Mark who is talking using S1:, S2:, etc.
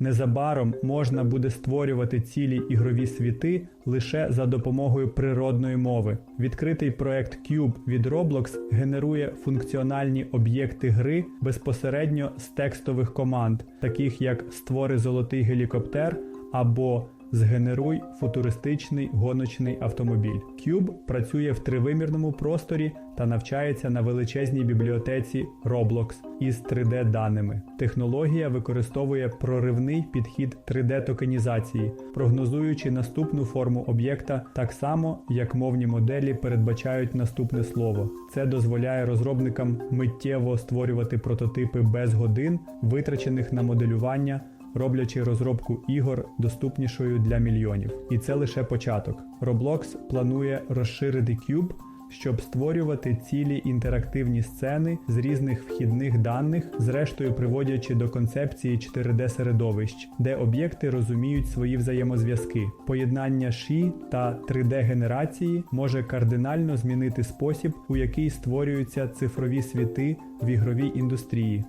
S1: Незабаром можна буде створювати цілі ігрові світи лише за допомогою природної мови. Відкритий проект Cube від Roblox генерує функціональні об'єкти гри безпосередньо з текстових команд, таких як Створи золотий гелікоптер або Згенеруй футуристичний гоночний автомобіль. Cube працює в тривимірному просторі та навчається на величезній бібліотеці Roblox із 3D-даними. Технологія використовує проривний підхід 3D-токенізації, прогнозуючи наступну форму об'єкта так само, як мовні моделі передбачають наступне слово. Це дозволяє розробникам миттєво створювати прототипи без годин, витрачених на моделювання роблячи розробку ігор доступнішою для мільйонів. І це лише початок. Roblox планує розширити Cube, щоб створювати цілі інтерактивні сцени з різних вхідних даних, зрештою приводячи до концепції 4D-середовищ, де об'єкти розуміють свої взаємозв'язки. Поєднання ші та 3D-генерації може кардинально змінити спосіб, у який створюються цифрові світи в ігровій індустрії.